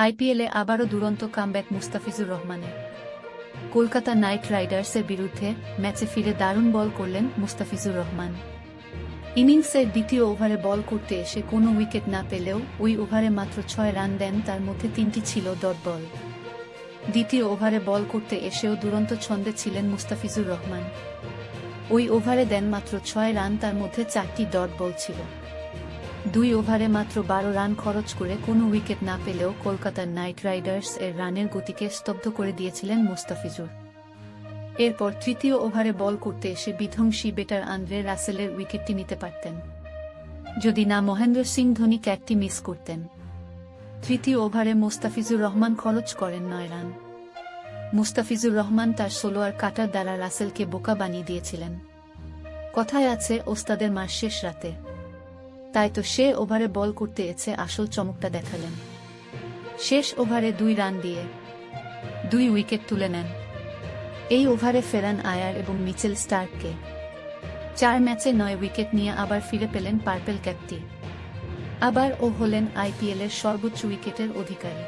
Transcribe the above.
আইপিএলে আবারও দুরন্ত কামব্যাক মুস্তাফিজুর রহমানের। কলকাতা নাইট রাইডার্সের বিরুদ্ধে ম্যাচে ফিরে দারুণ বল করলেন মুস্তাফিজুর রহমান। ইনিংসের দ্বিতীয় ওভারে বল করতে এসে কোনো উইকেট না পেলেও ওই ওভারে মাত্র ছয় রান দেন তার মধ্যে তিনটি ছিল ডট বল। দ্বিতীয় ওভারে বল করতে এসেও দুরন্ত ছন্দে ছিলেন মুস্তাফিজুর রহমান। ওই ওভারে দেন মাত্র ছয় রান, তার মধ্যে চারটি ডট বল ছিল। দুই ওভারে মাত্র বারো রান খরচ করে কোনো উইকেট না পেলেও কলকাতার নাইট রাইডার্স এর রানের গতিকে স্তব্ধ করে দিয়েছিলেন মুস্তাফিজুর। এরপর তৃতীয় ওভারে বল করতে এসে বিধ্বংসী বেটার আন্দ্রে রাসেলের উইকেটটি নিতে পারতেন। যদি না মহেন্দ্র সিং ধোনি ক্যাটটি মিস করতেন। তৃতীয় ওভারে মোস্তাফিজুর রহমান খরচ করেন নয় রান। মুস্তাফিজুর রহমান তার সোলোয়ার কাটার দ্বারা রাসেলকে বোকা বানিয়ে দিয়েছিলেন। কথায় আছে, ওস্তাদের মাস শেষ রাতে। তাই তো সে ওভারে বল করতে এসে আসল চমকটা দেখালেন। শেষ ওভারে দুই রান দিয়ে দুই উইকেট তুলে নেন। এই ওভারে ফেরান আয়ার এবং মিচেল স্টার্ককে। চার ম্যাচে নয় উইকেট নিয়ে আবার ফিরে পেলেন পার্পেল ক্যাপটি। আবার ও হলেন আইপিএলের সর্বোচ্চ উইকেটের অধিকারী।